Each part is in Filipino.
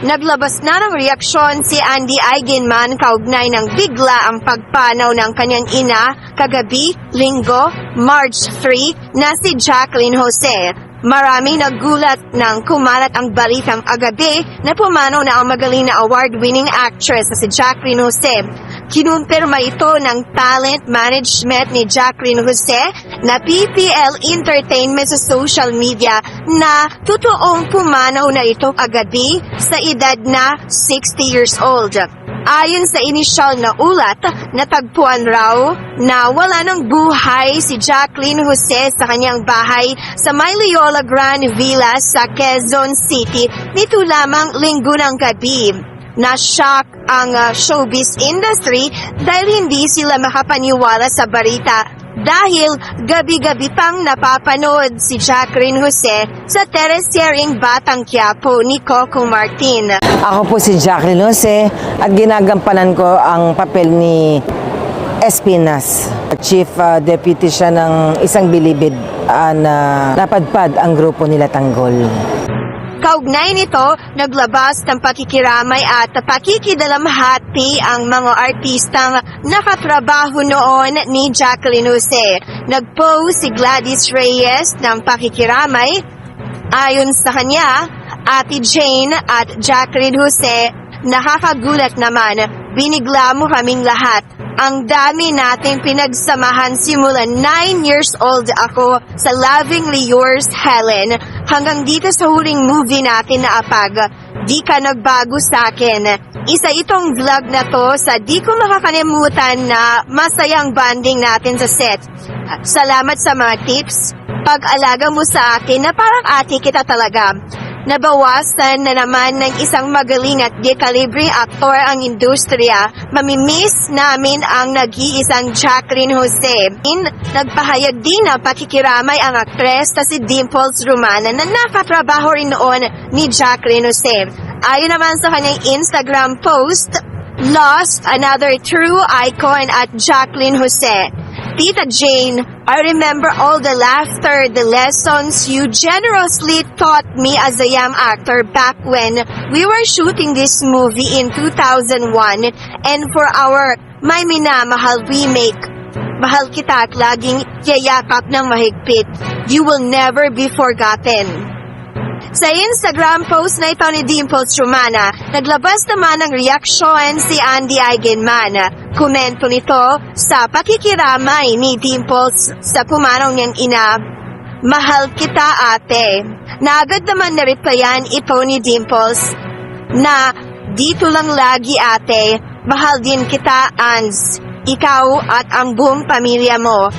Naglabas na ng reaksyon si Andy Eigenman kaugnay ng bigla ang pagpanaw ng kanyang ina kagabi, linggo, March 3 na si Jacqueline Jose. Maraming nagulat nang kumalat ang balitang agabi na pumanaw na ang magaling na award-winning actress na si Jacqueline Jose. Kinumpirma ito ng talent management ni Jacqueline Jose na PPL Entertainment sa social media na totoong pumanaw na ito agabi sa edad na 60 years old. Ayon sa inisyal na ulat, natagpuan raw na wala ng buhay si Jacqueline Jose sa kanyang bahay sa May Loyola Grand Villa sa Quezon City nito lamang linggo ng gabi. Na-shock ang uh, showbiz industry dahil hindi sila makapaniwala sa balita dahil gabi-gabi pang napapanood si Jacqueline Jose sa teleseryeng Batang Quiapo ni Coco Martin. Ako po si Jacqueline Jose at ginagampanan ko ang papel ni Espinas. Chief uh, Deputy siya ng isang bilibid uh, na napadpad ang grupo nila Tanggol. Kaugnay nito, naglabas ng pakikiramay at pakikidalamhati ang mga artistang nakatrabaho noon ni Jacqueline Jose. Nag-post si Gladys Reyes ng pakikiramay. Ayon sa kanya, Ate Jane at Jacqueline Jose, nakakagulat naman, binigla mo kaming lahat. Ang dami nating pinagsamahan simula 9 years old ako sa Lovingly Yours, Helen, hanggang dito sa huling movie natin na apag. Di ka nagbago sa akin. Isa itong vlog na to sa di ko makakalimutan na masayang banding natin sa set. Salamat sa mga tips. Pag-alaga mo sa akin na parang ate kita talaga. Nabawasan na naman ng isang magaling at dekalibre aktor ang industriya. Mamimiss namin ang nag-iisang Jacqueline Jose. In, nagpahayag din na pakikiramay ang aktres na si Dimples Romana na nakatrabaho rin noon ni Jacqueline Jose. Ayon naman sa kanyang Instagram post, Lost another true icon at Jacqueline Jose. Tita Jane, I remember all the laughter, the lessons you generously taught me as a young actor back when we were shooting this movie in 2001 and for our My Minamahal remake. Mahal kita at laging yayakap ng mahigpit. You will never be forgotten. Sa Instagram post na ito ni Dimples Romana, naglabas naman ng reaksyon si Andy Eigenman. Komento nito sa pakikiramay ni Dimples sa pumanaw niyang ina, Mahal kita ate. Naagad naman na replyan ito ni Dimples na dito lang lagi ate, mahal din kita Ans. Ikaw at ang buong pamilya mo.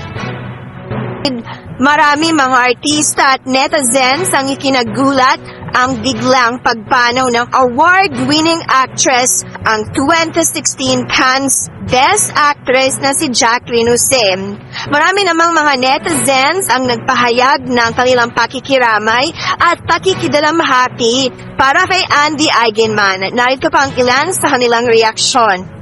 Marami mga artista at netizens ang ikinagulat ang biglang pagpanaw ng award-winning actress ang 2016 Cannes Best Actress na si Jacqueline Jose. Marami namang mga netizens ang nagpahayag ng kanilang pakikiramay at pakikidalamhati para kay Andy Eigenman. Narito pa ang ilan sa kanilang reaksyon.